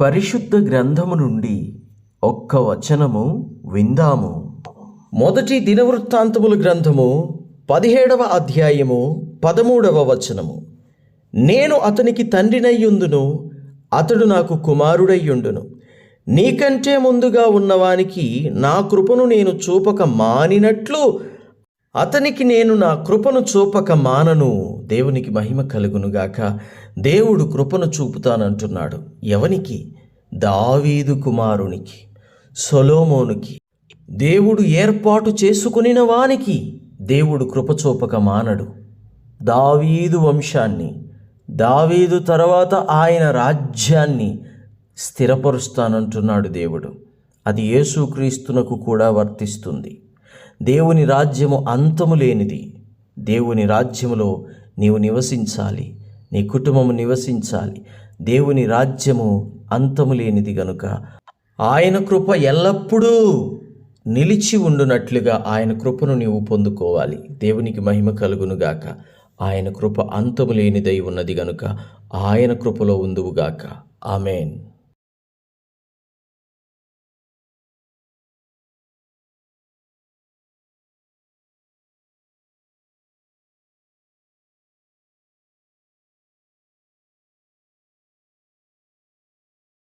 పరిశుద్ధ గ్రంథము నుండి ఒక్క వచనము విందాము. మొదటి దినవృత్తాంతముల గ్రంథము పదిహేడవ అధ్యాయము పదమూడవ వచనము. నేను అతనికి తండ్రినయ్యుందును అతడు నాకు కుమారుడయ్యుండును. నీకంటే ముందుగా ఉన్నవానికి నా కృపను నేను చూపక మానినట్లు అతనికి నేను నా కృపను చూపక మానను దేవునికి మహిమ కలుగునుగాక దేవుడు కృపను చూపుతానంటున్నాడు. ఎవనికి? దావీదు కుమారునికి సొలోమోనుకి. దేవుడు ఏర్పాటు చేసుకునిన వానికి దేవుడు కృప చూపక మానడు. దావీదు వంశాన్ని దావీదు తర్వాత ఆయన రాజ్యాన్ని స్థిరపరుస్తానంటున్నాడు దేవుడు. అది యేసుక్రీస్తునకు కూడా వర్తిస్తుంది. దేవుని రాజ్యము అంతము లేనిది. దేవుని రాజ్యములో నీవు నివసించాలి. నీ కుటుంబము నివసించాలి. దేవుని రాజ్యము అంతము లేనిది గనుక ఆయన కృప ఎల్లప్పుడూ నిలిచి ఉండునట్లుగా ఆయన కృపను నీవు పొందుకోవాలి. దేవునికి మహిమ కలుగునుగాక ఆయన కృప అంతము లేనిదై ఉన్నది గనుక ఆయన కృపలో ఉందువుగాక ఆమెన్.